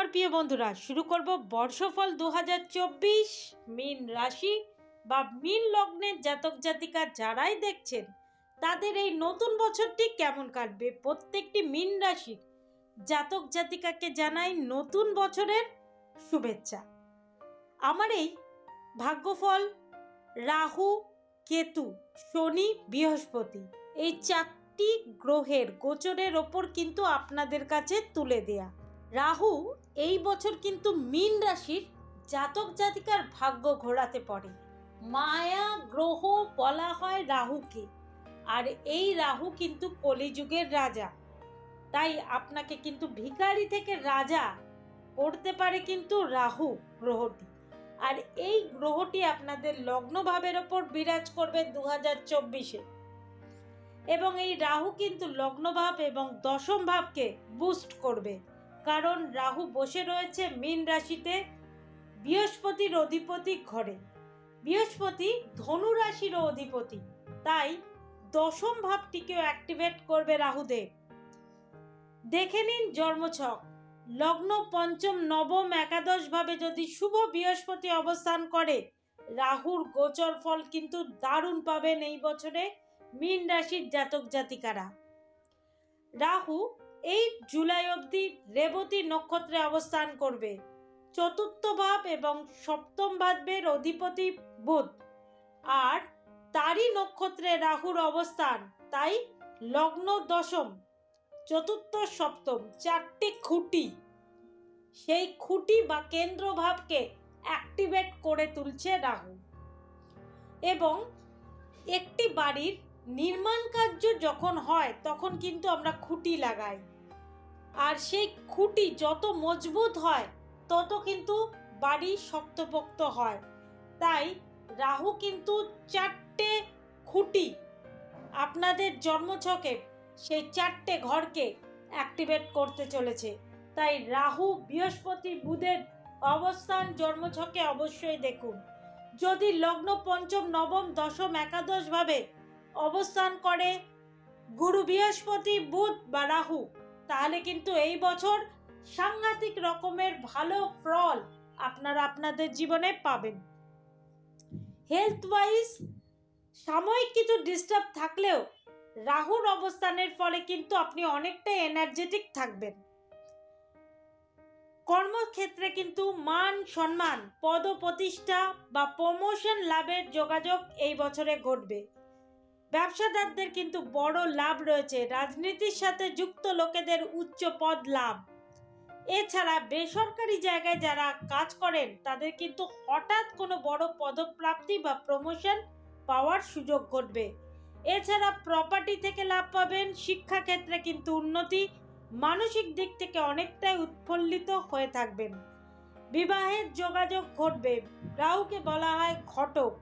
আমার প্রিয় বন্ধুরা, শুরু করব বর্ষফল দু মীন রাশি বা মীন লগ্নের জাতক জাতিকা যারাই দেখছেন, তাদের এই নতুন বছরটি কেমন কাটবে? প্রত্যেকটি মীন রাশির জাতক জাতিকাকে জানাই নতুন বছরের শুভেচ্ছা। আমার এই ভাগ্যফল রাহু, কেতু, শনি, বৃহস্পতি, এই চারটি গ্রহের গোচরের ওপর কিন্তু আপনাদের কাছে তুলে দেয়া। রাহু এই বছর কিন্তু মীন রাশির জাতক জাতিকার ভাগ্য ঘোরাতে পারে মায়া, গ্রহ বলা হয় রাহুকে। আর এই রাহু কিন্তু কলিযুগের রাজা। তাই আপনাকে কিন্তু ভিখারি থেকে রাজা করতে পারে কিন্তু রাহু গ্রহটি। আর এই গ্রহটি আপনাদের লগ্নভাবের ওপর বিরাজ করবে দু হাজার চব্বিশে। এবং এই রাহু কিন্তু লগ্নভাব এবং দশম ভাবকে বুস্ট করবে। কারণ রাহু বসে রয়েছে মীন রাশিতে, বৃহস্পতির অধিপতি ঘরে। বৃহস্পতি ধনু রাশির অধিপতি, তাই দশম ভাবটিকেও অ্যাক্টিভেট করবে রাহুদেব। দেখে নিন জন্মছক। লগ্ন পঞ্চম, নবম, একাদশ ভাবে যদি শুভ বৃহস্পতি অবস্থান করে, রাহুর গোচর ফল কিন্তু দারুণ পাবেন এই বছরে মীন রাশির জাতক জাতিকারা। রাহু এই জুলাই অবধি রেবতী নক্ষত্রে অবস্থান করবে। চতুর্থ ভাব এবং সপ্তম ভাবের অধিপতি বুধ। আর তারই নক্ষত্রে রাহুর অবস্থান, তাই লগ্ন দশম, চতুর্থ সপ্তম, চারটি খুঁটি। সেই খুঁটি বা কেন্দ্রভাবকে অ্যাক্টিভেট করে তুলছে রাহু। এবং একটি বাড়ির নির্মাণ কার্য যখন হয়, তখন কিন্তু আমরা খুঁটি লাগাই। আর সেই খুঁটি যত মজবুত হয়, তত কিন্তু বাড়ি শক্তপোক্ত হয়। তাই রাহু কিন্তু চারটে খুঁটি আপনাদের জন্মছকে সেই চারটে ঘরকে অ্যাক্টিভেট করতে চলেছে। তাই রাহু, বৃহস্পতি, বুধের অবস্থান জন্মছকে অবশ্যই দেখুন। যদি লগ্ন পঞ্চম, নবম, দশম, একাদশ ভাবে অবস্থান করে, গুরু বৃহস্পতি, বুধ বা রাহু তাহলে কিন্তু এই বছর সাংঘাতিক রকমের ভালো ফল আপনারা আপনাদের জীবনে পাবেন। হেলথ ওয়াইজ সাময়িক কিছু ডিস্টার্ব থাকলেও রাহুর অবস্থানের ফলে কিন্তু আপনি অনেকটাই এনার্জেটিক থাকবেন। কর্মক্ষেত্রে কিন্তু মান সম্মান পদ প্রতিষ্ঠা বা প্রমোশন লাভের যোগাযোগ এই বছরে ঘটবে। ব্যবসাদারদের কিন্তু বড় লাভ রয়েছে। রাজনীতির সাথে যুক্ত লোকেদের উচ্চ পদ লাভ। এছাড়া বেসরকারি জায়গায় যারা কাজ করেন, তাদের কিন্তু হঠাৎ কোনো বড় পদপ্রাপ্তি বা প্রমোশন পাওয়ার সুযোগ ঘটবে। এছাড়া প্রপার্টি থেকে লাভ পাবেন, শিক্ষাক্ষেত্রে কিন্তু উন্নতি, মানসিক দিক থেকে অনেকটাই উৎফুল্লিত হয়ে থাকবেন। বিবাহের যোগাযোগ ঘটবে রাহুকে বলা হয় ঘটক।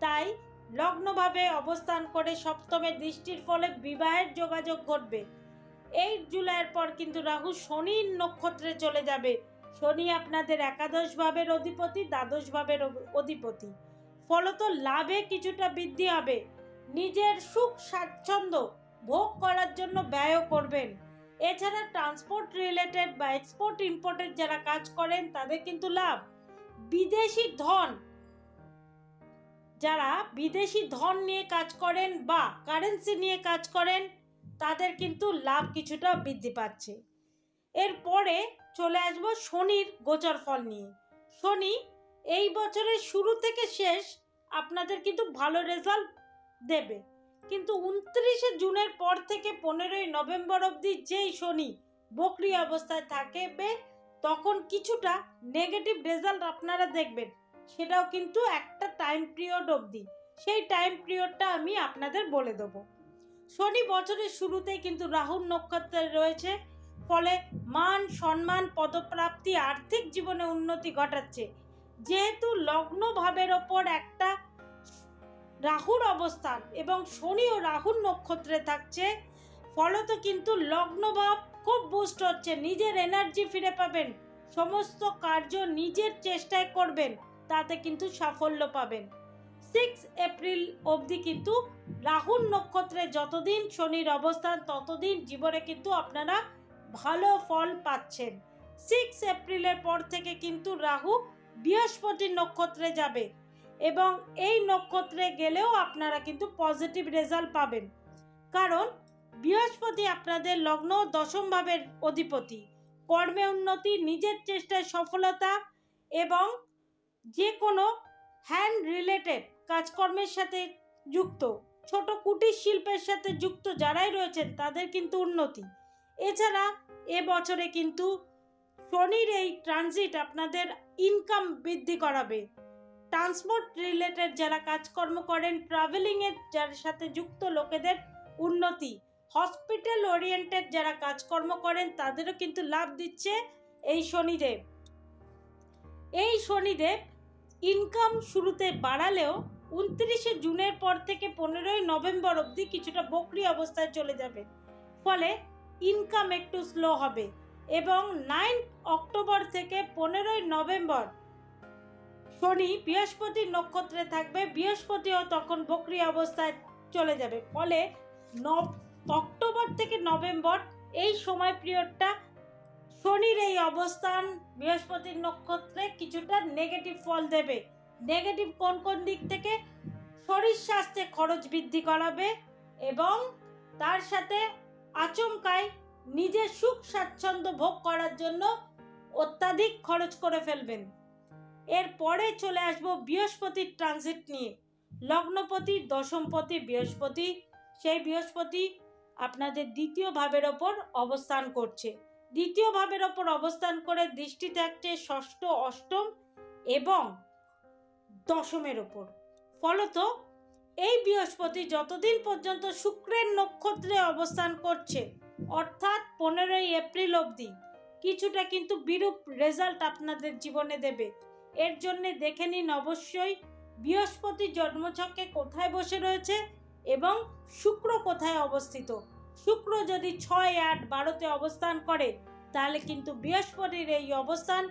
তাই লগ্নভাবে অবস্থান করে সপ্তমের দৃষ্টির ফলে বিবাহের যোগাযোগ ঘটবে। এইট জুলাইয়ের পর কিন্তু রাহু শনির নক্ষত্রে চলে যাবে। শনি আপনাদের একাদশ ভাবের অধিপতি, দ্বাদশ ভাবের অধিপতি। ফলত লাভে কিছুটা বৃদ্ধি হবে। নিজের সুখ স্বাচ্ছন্দ্য ভোগ করার জন্য ব্যয় করবেন। এছাড়া ট্রান্সপোর্ট রিলেটেড বা এক্সপোর্ট ইম্পোর্টের যারা কাজ করেন, তাদের কিন্তু লাভ। বিদেশি ধন যারা বিদেশি ধন নিয়ে কাজ করেন বা কারেন্সি নিয়ে কাজ করেন, তাদের কিন্তু লাভ কিছুটা বৃদ্ধি পাচ্ছে। এরপরে চলে আসব শনির গোচর ফল নিয়ে। শনি, এই বছরের শুরু থেকে শেষ আপনাদের কিন্তু ভালো রেজাল্ট দেবে। কিন্তু উনত্রিশে জুনের পর থেকে পনেরোই নভেম্বর অবধি যেই শনি বকরি অবস্থায় থাকবে, তখন কিছুটা নেগেটিভ রেজাল্ট আপনারা দেখবেন। সেটাও কিন্তু একটা টাইম পিরিয়ড অবধি। সেই টাইম পিরিয়ডটা আমি আপনাদের বলে দেবো। শনি বছরের শুরুতেই কিন্তু রাহুল নক্ষত্রে রয়েছে। ফলে মান, সম্মান, পদপ্রাপ্তি, আর্থিক জীবনে উন্নতি ঘটাচ্ছে। যেহেতু লগ্ন ভাবের ওপর একটা রাহুর অবস্থান এবং শনি ও রাহুর নক্ষত্রে থাকছে, ফলত কিন্তু লগ্নভাব খুব বুস্ট হচ্ছে। নিজের এনার্জি ফিরে পাবেন। সমস্ত কার্য নিজের চেষ্টায় করবেন। তাতে কিন্তু সাফল্য পাবেন। সিক্স এপ্রিল অবধি কিন্তু রাহুর নক্ষত্রে যতদিন শনির অবস্থান, ততদিন জীবনে কিন্তু আপনারা ভালো ফল পাচ্ছেন। সিক্স এপ্রিলের পর থেকে কিন্তু রাহু বৃহস্পতির নক্ষত্রে যাবে এবং এই নক্ষত্রে গেলেও আপনারা কিন্তু পজিটিভ রেজাল্ট পাবেন। কারণ বৃহস্পতি আপনাদের লগ্ন ও দশম ভাবের অধিপতি। কর্মে উন্নতি, নিজের চেষ্টায় সফলতা এবং যে কোনো হ্যান্ড রিলেটেড কাজকর্মের সাথে যুক্ত, ছোট কুটির শিল্পের সাথে যুক্ত যারাই রয়েছেন তাদের কিন্তু উন্নতি। এছাড়া এ বছরে কিন্তু শনির এই ট্রানজিট আপনাদের ইনকাম বৃদ্ধি করাবে। ট্রান্সপোর্ট রিলেটেড যারা কাজকর্ম করেন ট্রাভেলিংয়ের যার সাথে যুক্ত লোকেদের উন্নতি। হসপিটাল ওরিয়েন্টেড যারা কাজকর্ম করেন তাদেরও কিন্তু লাভ দিচ্ছে এই শনিদেব। এই শনিদেব ইনকাম শুরুতে বাড়ালেও উনত্রিশে জুনের পর থেকে পনেরোই নভেম্বর অবধি কিছুটা বকরি অবস্থায় চলে যাবে। ফলে ইনকাম একটু স্লো হবে এবং নাইন অক্টোবর থেকে পনেরোই নভেম্বর শনি বৃহস্পতির নক্ষত্রে থাকবে। বৃহস্পতিও তখন বকরি অবস্থায় চলে যাবে। ফলে অক্টোবর থেকে নভেম্বর এই সময় পিরিয়ডটা শনির এই অবস্থান বৃহস্পতির নক্ষত্রে কিছুটা নেগেটিভ ফল দেবে। নেগেটিভ কোন কোন দিক থেকে? শরীর স্বাস্থ্যে খরচ বৃদ্ধি করাবে এবং তার সাথে আচমকায় নিজের সুখ স্বাচ্ছন্দ্য ভোগ করার জন্য অত্যাধিক খরচ করে ফেলবেন। এরপরে চলে আসব বৃহস্পতির ট্রানজিট নিয়ে। লগ্নপতি, দশমপতি, বৃহস্পতি, সেই বৃহস্পতি আপনাদের দ্বিতীয় ভাবের ওপর অবস্থান করছে। দ্বিতীয় ভাবের ওপর অবস্থান করে দৃষ্টি থাকছে ষষ্ঠ, অষ্টম এবং দশমের ওপর। ফলত এই বৃহস্পতি যতদিন পর্যন্ত শুক্রের নক্ষত্রে অবস্থান করছে, অর্থাৎ পনেরোই এপ্রিল অবধি, কিছুটা কিন্তু বিরূপ রেজাল্ট আপনাদের জীবনে দেবে। এর জন্য দেখে নিন অবশ্যই বৃহস্পতি জন্মছকে কোথায় বসে রয়েছে এবং শুক্র কোথায় অবস্থিত। শুক্র যদি ছয় আট বারোতে অবস্থান করে, তাহলে কিন্তু বৃহস্পতির এই অবস্থান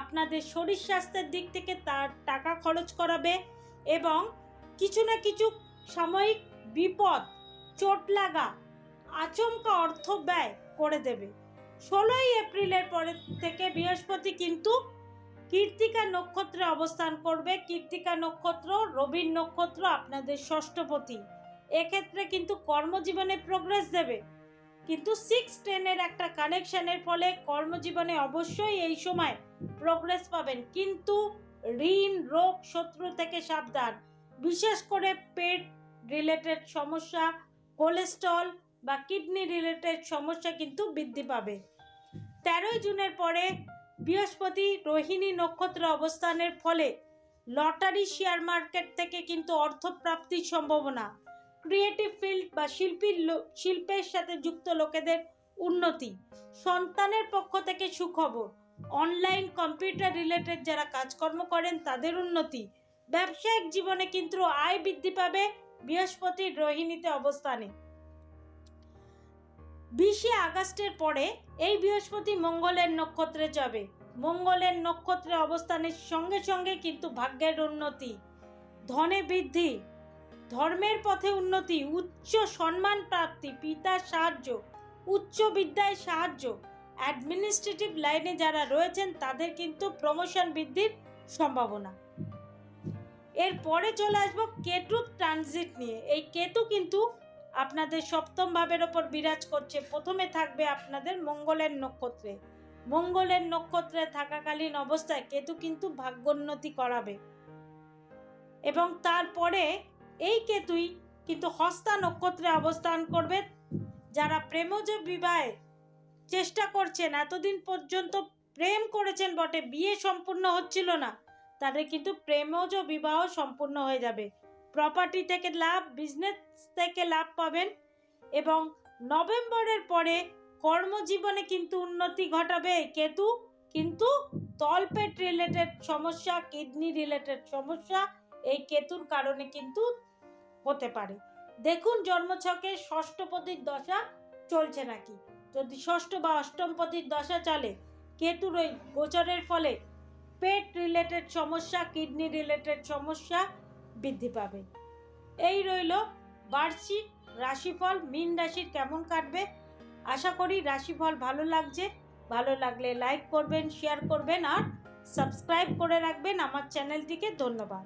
আপনাদের শরীর স্বাস্থ্যের দিক থেকে তার টাকা খরচ করাবে এবং কিছু না কিছু সাময়িক বিপদ, চোট লাগা, আচমকা অর্থ ব্যয় করে দেবে। ষোলোই এপ্রিলের পরে থেকে বৃহস্পতি কিন্তু কীর্তিকা নক্ষত্রে অবস্থান করবে। কীর্তিকা নক্ষত্র রবির নক্ষত্র আপনাদের ষষ্ঠপতি। এক্ষেত্রে কিন্তু কর্মজীবনে প্রোগ্রেস দেবে। কিন্তু সিক্স টেনের একটা কানেকশানের ফলে কর্মজীবনে অবশ্যই এই সময় প্রোগ্রেস পাবেন। কিন্তু ঋণ, রোগ, শত্রু থেকে সাবধান। বিশেষ করে পেট রিলেটেড সমস্যা কোলেস্ট্রল বা কিডনি রিলেটেড সমস্যা কিন্তু বৃদ্ধি পাবে। তেরোই জুনের পরে বৃহস্পতি রোহিণী নক্ষত্র অবস্থানের ফলে লটারি শেয়ার মার্কেট থেকে কিন্তু অর্থপ্রাপ্তির সম্ভাবনা ক্রিয়েটিভ ফিল্ড বা শিল্পীর শিল্পের সাথে যুক্ত লোকেদের উন্নতি, সন্তানের পক্ষ থেকে সুখবর। অনলাইন কম্পিউটার রিলেটেড যারা কাজকর্ম করেন, তাদের উন্নতি। ব্যবসায়িক জীবনে কিন্তু আয় বৃদ্ধি পাবে বৃহস্পতির রোহিণীতে অবস্থানে। বিশে আগস্টের পরে এই বৃহস্পতি মঙ্গলের নক্ষত্রে যাবে। মঙ্গলের নক্ষত্রে অবস্থানের সঙ্গে সঙ্গে কিন্তু ভাগ্যের উন্নতি। ধনে বৃদ্ধি ধর্মের পথে উন্নতি, উচ্চ সম্মান প্রাপ্তি, পিতার সাহায্য, উচ্চ বিদ্যায় সাহায্য অ্যাডমিনিস্ট্রেটিভ লাইনে যারা রয়েছেন, তাদের কিন্তু প্রমোশন বৃদ্ধির সম্ভাবনা। এরপরে চলে আসব কেতু ট্রানজিট নিয়ে। এই কেতু কিন্তু আপনাদের সপ্তম ভাবের ওপর বিরাজ করছে। প্রথমে থাকবে আপনাদের মঙ্গলের নক্ষত্রে। মঙ্গলের নক্ষত্রে থাকাকালীন অবস্থায় কেতু কিন্তু ভাগ্যোন্নতি করাবে। এবং তারপরে এই কেতুই কিন্তু হস্তা নক্ষত্রে অবস্থান করবে যারা প্রেমজ বিবাহে চেষ্টা করছেন। এতদিন পর্যন্ত প্রেম করেছেন বটে, বিয়ে সম্পূর্ণ হচ্ছিল না। তাদের কিন্তু প্রেমজ বিবাহ সম্পূর্ণ হয়ে যাবে। প্রপার্টি থেকে লাভ বিজনেস থেকে লাভ পাবেন এবং নভেম্বরের পরে কর্মজীবনে কিন্তু উন্নতি ঘটাবে। কেতু, কিন্তু তলপেট রিলেটেড সমস্যা কিডনি রিলেটেড সমস্যা, এই কেতুর কারণে কিন্তু হতে পারে। দেখুন জন্মছকে ষষ্ঠপতির দশা চলছে নাকি। যদি ষষ্ঠ বা অষ্টমপতির দশা চলে, কেতুর ওই গোচরের ফলে পেট রিলেটেড সমস্যা কিডনি রিলেটেড সমস্যা বৃদ্ধি পাবে। এই রইল বার্ষিক রাশিফল, মীন রাশির কেমন কাটবে? আশা করি রাশিফল ভালো লাগছে। ভালো লাগলে লাইক করবেন শেয়ার করবেন আর সাবস্ক্রাইব করে রাখবেন। আমার চ্যানেলটিকে ধন্যবাদ।